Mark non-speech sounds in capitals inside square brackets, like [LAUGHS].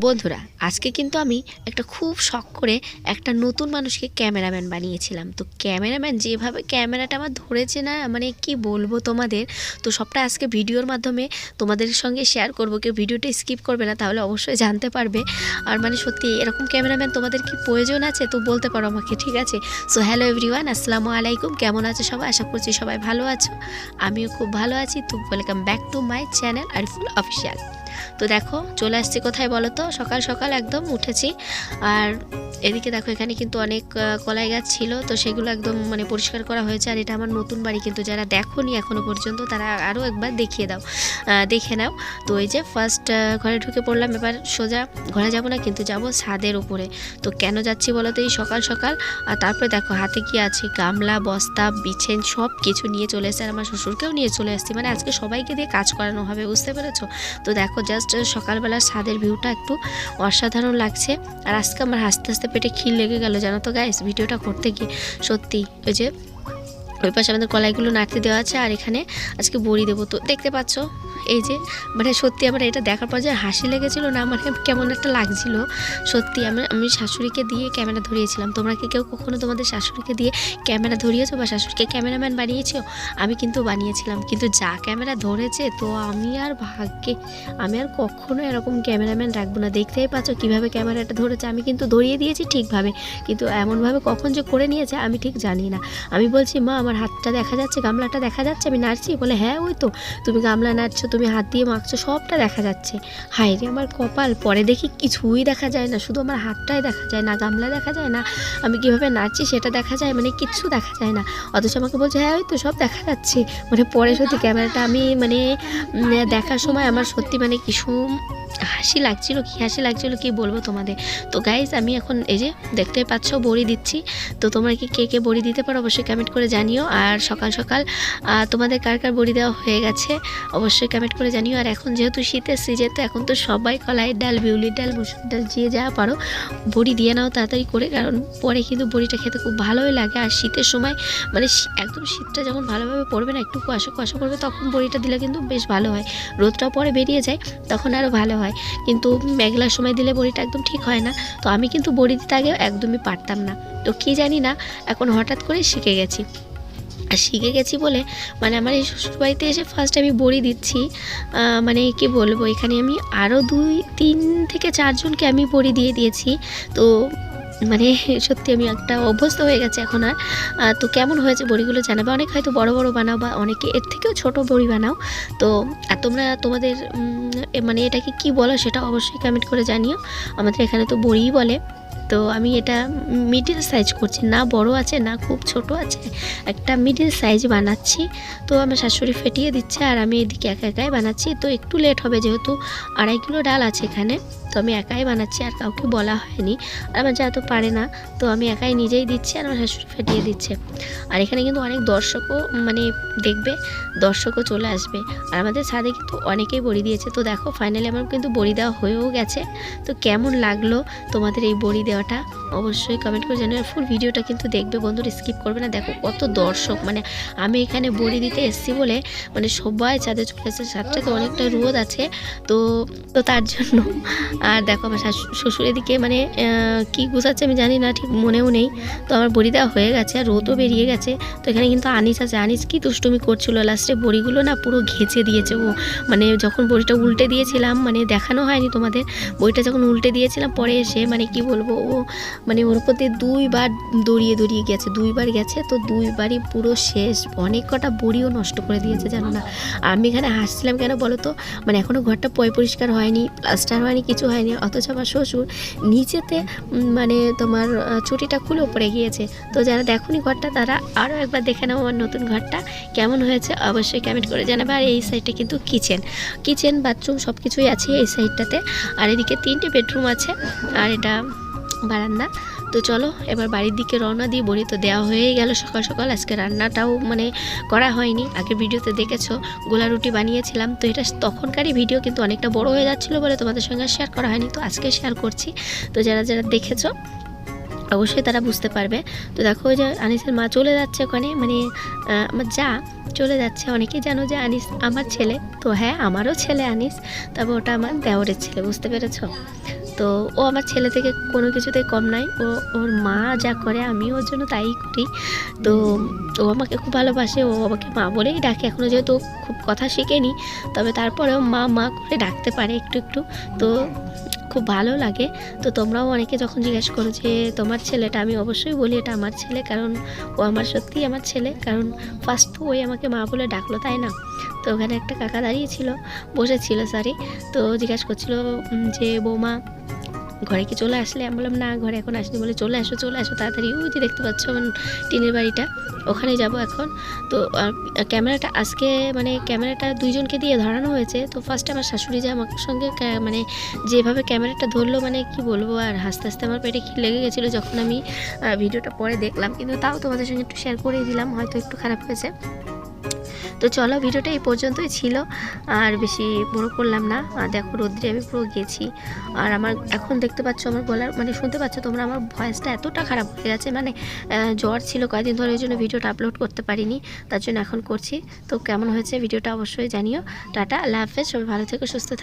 বন্ধুরা, আজকে কিন্তু আমি একটা খুব শখ করে একটা নতুন মানুষকে ক্যামেরাম্যান বানিয়েছিলাম। তো ক্যামেরাম্যান যেভাবে, ক্যামেরাটা আমার ধরেছে না মানে কি বলব তোমাদের? তো সবটা আজকে ভিডিওর মাধ্যমে তোমাদের সঙ্গে শেয়ার করব। কেউ ভিডিওটা স্কিপ করবে না, তাহলে অবশ্যই জানতে পারবে। আর মানে সত্যি, এরকম ক্যামেরাম্যান তোমাদের কি প্রয়োজন আছে? তো বলতে পারো আমাকে, ঠিক আছে? সো হ্যালো এভরিওয়ান আসসালামু আলাইকুম। কেমন আছো সবাই? আশা করছি সবাই ভালো আছো। আমিও খুব ভালো আছি। তো welcome back to my channel Ariful official তো দেখো, চলে আসছি কোথায় বলো তো সকাল সকাল একদম উঠেছি। আর এদিকে দেখো, এখানে কিন্তু অনেক কলাই গাছ ছিল, তো সেগুলো একদম মানে পরিষ্কার করা হয়েছে। আর এটা আমার নতুন বাড়ি, কিন্তু যারা দেখোনি এখনও পর্যন্ত, তারা আরও একবার দেখিয়ে দাও দেখে নাও। তো এই যে ফার্স্ট ঘরে ঢুকে পড়লাম, এবার সোজা ঘরে যাব না, কিন্তু যাব ছাদের উপরে। তো কেন যাচ্ছি বলো তো এই সকাল সকাল, আর তারপরে দেখো, হাতে কি আছে? গামলা, বস্তা, বিছেন সব কিছু নিয়ে চলে এসেছে। আর আমার শ্বশুরকেও নিয়ে চলে আসছি মানে আজকে সবাইকে দিয়ে কাজ করানো হবে, বুঝতে পেরেছ? তো দেখো জাস্ট সকালবেলা ছাদের ভিউটা একটু অসাধারণ লাগছে। আর আজকে আমার হাসতে হাসতে পেটে খিল লেগে গেল, জানো তো গাইস ভিডিওটা করতে গিয়ে সত্যি ওই যে ওই পাশে আমাদের কলাইগুলো নাড়তে দেওয়া আছে, আর এখানে আজকে বড়ি দেবো। তো দেখতে পাচ্ছ? এই যে মানে সত্যি আমার এটা দেখার পর যে হাসি লেগেছিল না মানে কেমন একটা লাগছিল। সত্যি আমি আমি শাশুড়িকে দিয়ে ক্যামেরা ধরিয়েছিলাম। তোমরা কি কেউ কখনো তোমাদের শাশুড়িকে দিয়ে ক্যামেরা ধরিয়েছো বা শাশুড়িকে ক্যামেরাম্যান বানিয়েছো? আমি কিন্তু বানিয়েছিলাম। কিন্তু যা ক্যামেরা ধরেছে, তো আমি আর ভাগ্যে, আমি আর কখনো এরকম ক্যামেরাম্যান রাখব না। দেখতেই পাচ্ছ কীভাবে ক্যামেরাটা ধরেছে। আমি কিন্তু ধরিয়ে দিয়েছি ঠিকভাবে। কিন্তু এমনভাবে কখন যে করে নিয়েছে, আমি ঠিক জানি না। আমি বলছি, মা, আমার হাতটা দেখা যাচ্ছে, গামলাটা দেখা যাচ্ছে, আমি নাড়ছি? বলে হ্যাঁ ওই তো। তুমি গামলা নাড়ছো তুমি হাত দিয়ে মাখছো সবটা দেখা যাচ্ছে। হায় রে আমার কপাল। পরে দেখি কিছুই দেখা যায় না শুধু আমার হাতটাই দেখা যায় না গামলা দেখা যায় না আমি কীভাবে নাচছি সেটা দেখা যায় মানে কিচ্ছু দেখা যায় না। অথচ আমাকে বলছে হ্যাঁ ওই তো সব দেখা যাচ্ছে। মানে পরে সত্যি [LAUGHS] ক্যামেরাটা আমি মানে দেখার সময় আমার সত্যি মানে কিছু হাসি লাগছিল, কি হাসি লাগছিল, কি বলব তোমাদের? তো গাইজ আমি এখন এই যে দেখতেই পাচ্ছ, বড়ি দিচ্ছি। তো তোমরা কি কে কে বড়ি দিতে পারো অবশ্যই কমেন্ট করে জানিও। আর সকাল সকাল তোমাদের কার কার বড়ি দেওয়া হয়ে গেছে অবশ্যই কমেন্ট করে জানিও। আর এখন যেহেতু শীতের সিজে তো এখন তো সবাই কলাইয়ের ডাল, বিউলির ডাল, মুসুর ডাল, যে যা পারো বড়ি দিয়ে নাও তাড়াতাড়ি করে, কারণ পরে কিন্তু বড়িটা খেতে খুব ভালোই লাগে। আর শীতের সময় মানে একদম শীতটা যখন ভালোভাবে পড়বে না, একটু কুয়াশা কুয়াশা করবে তখন বড়িটা দিলে কিন্তু বেশ ভালো হয়। রোদটা পরে বেরিয়ে যায়, তখন আরও ভালো হয়। কিন্তু মেঘলার সময় দিলে বড়িটা একদম ঠিক হয় না। তো আমি কিন্তু বড়ি দিতে আগে একদমই পারতাম না। তো কি জানি না, এখন হঠাৎ করে শিখে গেছি। আর শিখে গেছি বলে মানে আমার এই শ্বশুরবাড়িতে এসে ফার্স্ট আমি বড়ি দিচ্ছি। মানে কি বলব, এখানে আমি আরও দুই, তিন থেকে চারজনকে আমি বড়ি দিয়ে দিয়েছি। তো মানে সত্যি আমি একটা অভ্যস্ত হয়ে গেছে এখন আর। তো কেমন হয়েছে বড়িগুলো জানাবে? অনেক হয়তো বড় বড় বানাও বা অনেকে এর থেকেও ছোট বড়ি বানাও। তো, আর তোমরা তোমাদের মানে এটাকে কি বলো সেটা অবশ্যই কমেন্ট করে জানিও। আমাদের এখানে তো বড়িই বলে। তো আমি এটা মিডিল সাইজ করছি। না বড় আছে, না খুব ছোট আছে। একটা মিডিল সাইজ বানাচ্ছি। তো আমার শাশুড়ি ফেটিয়ে দিচ্ছে আর আমি এদিকে একা একাই বানাচ্ছি। তো একটু লেট হবে যেহেতু আড়াই কিলো ডাল আছে এখানে। তো আমি একাই বানাচ্ছি আর কাউকে বলা হয়নি। আর আমার যা তো পারে না, তো আমি একাই নিজেই দিচ্ছি আর আমার শাশুড়ি ফেটিয়ে দিচ্ছে। আর এখানে কিন্তু অনেক দর্শকও মানে দেখবে, দর্শকও চলে আসবে। আর আমাদের ছাদে কিন্তু অনেকেই বড়ি দিয়েছে। তো দেখো ফাইনালি আমার কিন্তু বড়ি দেওয়া হয়েও গেছে। তো কেমন লাগল তোমাদের এই বড়ি দেওয়াটা? অবশ্যই কমেন্ট করে জানিও। ফুল ভিডিওটা কিন্তু দেখবে, বন্ধুরা স্কিপ করবে না। দেখো কত দর্শক মানে আমি এখানে বড়ি দিতে এসেছি বলে মানে সবাই ছাদে চলে এসেছে। ছাদটা তো অনেকটা রোদ আছে, তো তো তার জন্য আর দেখো আমার শ্বশুর এদিকে মানে কি গুছাচ্ছে আমি জানি না, ঠিক মনেও নেই। তো আমার বড়ি দেওয়া হয়ে গেছে আর রোদও বেরিয়ে গেছে। তো এখানে কিন্তু আনিস আছে। আনিস কি দুষ্টুমি করছিল। লাস্টে বড়িগুলো না পুরো ঘেঁচে দিয়েছে ও। মানে যখন বড়িটা উল্টে দিয়েছিলাম মানে দেখানো হয়নি তোমাদের বইটা যখন উল্টে দিয়েছিলাম, পরে এসে মানে কি বলব ও মানে ওর দিয়ে দুইবার দড়িয়ে দড়িয়ে গেছে, দুইবার গেছে। তো দুইবারই পুরো শেষ। অনেক কটা বড়িও নষ্ট করে দিয়েছে, জানো না। আমি এখানে হাসছিলাম কেন বলো তো? মানে এখনও ঘরটা পয় পরিষ্কার হয়নি, প্লাস্টার হয়নি, কিছু হয়নি, অথচ আমার শ্বশুর নিচেতে মানে তোমার ছুটিটা খুলে পড়ে গিয়েছে। তো যারা দেখুনি ঘরটা, তারা আরও একবার দেখে নাও আমার নতুন ঘরটা কেমন হয়েছে। অবশ্যই কমেন্ট করে জানাবে। আর এই সাইডটা কিন্তু কিচেন কিচেন বাথরুম সব কিছুই আছে এই সাইডটাতে আর এদিকে তিনটে বেডরুম আছে। আর এটা বারান্দা। তো চলো, এবার বাড়ির দিকে রওনা দিয়ে বড়ি তো দেওয়া হয়েই গেল সকাল সকাল। আজকে রান্নাটাও মানে করা হয়নি। আগের ভিডিওতে দেখেছ, গোলা রুটি বানিয়েছিলাম। তো এটা তখনকারই ভিডিও, কিন্তু অনেকটা বড় হয়ে যাচ্ছিল বলে তোমাদের সঙ্গে শেয়ার করা হয়নি। তো আজকে শেয়ার করছি। তো যারা যারা দেখেছ, অবশ্যই তারা বুঝতে পারবে। তো দেখো যে আনিসের মা চলে যাচ্ছে ওখানে। মানে আমার যা চলে যাচ্ছে। অনেকেই জানো যে আনিস আমার ছেলে। তো হ্যাঁ আমারও ছেলে আনিস। তবে ওটা আমার দেওরের ছেলে, বুঝতে পেরেছ? তো ও আমার ছেলে থেকে কোনো কিছুতে কম নাই। ও, ওর মা যা করে আমি ওর জন্য তাই করি। তো ও আমাকে খুব ভালোবাসে, ও আমাকে মা বলেই ডাকে। এখনও যেহেতু খুব কথা শিখেনি, তবে তারপরেও মা মা করে ডাকতে পারে একটু একটু। তো খুব ভালো লাগে। তো তোমরাও অনেকে যখন জিজ্ঞেস করো যে, তোমার ছেলেটা? আমি অবশ্যই বলি, এটা আমার ছেলে, কারণ ও আমার সত্যি আমার ছেলে, কারণ ফার্স্ট তো ওই আমাকে মা বলে ডাকলো, তাই না? তো ওখানে একটা কাকা দাঁড়িয়েছিল বসেছিল সরি তো জিজ্ঞাসা করছিল যে, বৌমা ঘরে কি চলে আসলে? আমি বললাম, না, ঘরে এখন আসনি। বলে, চলে আসো চলে আসো তাড়াতাড়ি। ওই যে দেখতে পাচ্ছ আমার টিনের বাড়িটা। ওখানে যাব এখন। তো ক্যামেরাটা আজকে মানে ক্যামেরাটা দুইজনকে দিয়ে ধরানো হয়েছে। তো ফার্স্ট আমার শাশুড়ি যে আমার সঙ্গে মানে যেভাবে ক্যামেরাটা ধরলো মানে কি বলব? আর হাসতে হাসতে আমার পেটে কি লেগে গেছিল যখন আমি ভিডিওটা পরে দেখলাম। কিন্তু তাও তোমাদের সঙ্গে একটু শেয়ার করে দিলাম। হয়তো একটু খারাপ হয়েছে। তো চলো ভিডিওটা এই পর্যন্তই ছিল। আর বেশি বড় করলাম না। আর দেখো রোদ্রে আমি পুরো গেছি। আর আমার এখন দেখতে পাচ্ছ আমার গলার মানে শুনতে পাচ্ছ তোমরা আমার ভয়েসটা এতটা খারাপ হয়ে গেছে মানে জ্বর ছিল কয়েকদিন ধরে ওই জন্য ভিডিওটা আপলোড করতে পারিনি। তার জন্য এখন করছি। তো কেমন হয়েছে ভিডিওটা অবশ্যই জানিও। টাটা, আল্লাহ হাফেজ, সবাই ভালো থেকো, সুস্থ থাকো।